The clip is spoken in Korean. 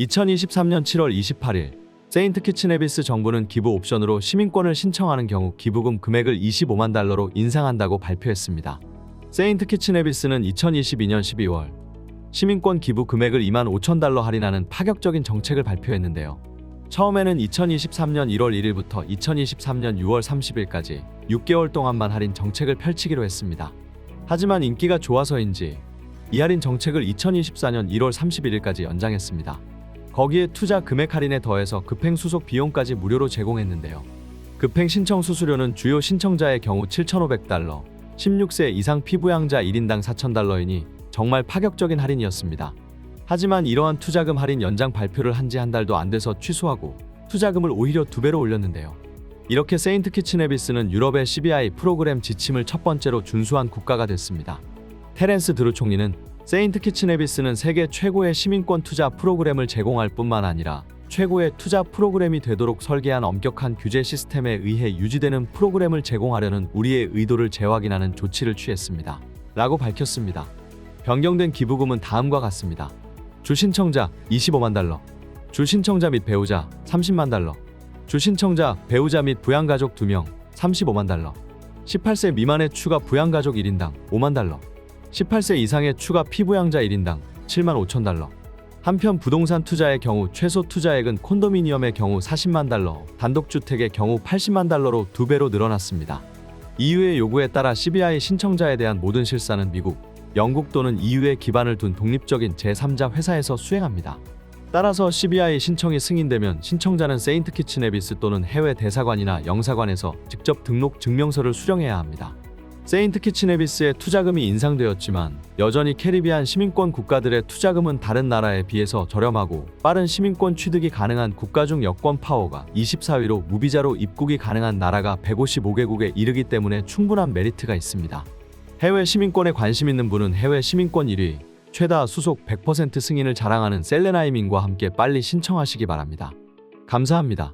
2023년 7월 28일 세인트 키츠네비스 정부는 기부 옵션으로 시민권을 신청하는 경우 기부금 금액을 25만 달러로 인상한다고 발표했습니다. 세인트 키츠네비스는 2022년 12월 시민권 기부 금액을 2만 5천 달러 할인하는 파격적인 정책을 발표했는데요. 처음에는 2023년 1월 1일부터 2023년 6월 30일까지 6개월 동안만 할인 정책을 펼치기로 했습니다. 하지만 인기가 좋아서인지 이 할인 정책을 2024년 1월 31일까지 연장했습니다. 거기에 투자 금액 할인에 더해서 급행 수속 비용까지 무료로 제공했는데요. 급행 신청 수수료는 주요 신청자의 경우 7,500달러, 16세 이상 피부양자 1인당 4,000달러이니 정말 파격적인 할인이었습니다. 하지만 이러한 투자금 할인 연장 발표를 한 지 한 달도 안 돼서 취소하고 투자금을 오히려 두 배로 올렸는데요. 이렇게 세인트 키츠네비스는 유럽의 CBI 프로그램 지침을 첫 번째로 준수한 국가가 됐습니다. 테렌스 드루 총리는 세인트 키츠네비스는 세계 최고의 시민권 투자 프로그램을 제공할 뿐만 아니라 최고의 투자 프로그램이 되도록 설계한 엄격한 규제 시스템에 의해 유지되는 프로그램을 제공하려는 우리의 의도를 재확인하는 조치를 취했습니다. 라고 밝혔습니다. 변경된 기부금은 다음과 같습니다. 주 신청자 25만 달러, 주 신청자 및 배우자 30만 달러, 주 신청자, 배우자 및 부양가족 2명 35만 달러, 18세 미만의 추가 부양가족 1인당 5만 달러, 18세 이상의 추가 피부양자 1인당 7만 5천 달러. 한편 부동산 투자의 경우 최소 투자액은 콘도미니엄의 경우 40만 달러, 단독주택의 경우 80만 달러로 두 배로 늘어났습니다. EU의 요구에 따라 CBI 신청자에 대한 모든 실사는 미국, 영국 또는 EU에 기반을 둔 독립적인 제3자 회사에서 수행합니다. 따라서 CBI 신청이 승인되면 신청자는 세인트 키츠네비스 또는 해외 대사관이나 영사관에서 직접 등록 증명서를 수령해야 합니다. 세인트 키츠네비스의 투자금이 인상되었지만 여전히 캐리비안 시민권 국가들의 투자금은 다른 나라에 비해서 저렴하고 빠른 시민권 취득이 가능한 국가 중 여권 파워가 24위로 무비자로 입국이 가능한 나라가 155개국에 이르기 때문에 충분한 메리트가 있습니다. 해외 시민권에 관심 있는 분은 해외 시민권 1위, 최다 수속 100% 승인을 자랑하는 셀레나이민과 함께 빨리 신청하시기 바랍니다. 감사합니다.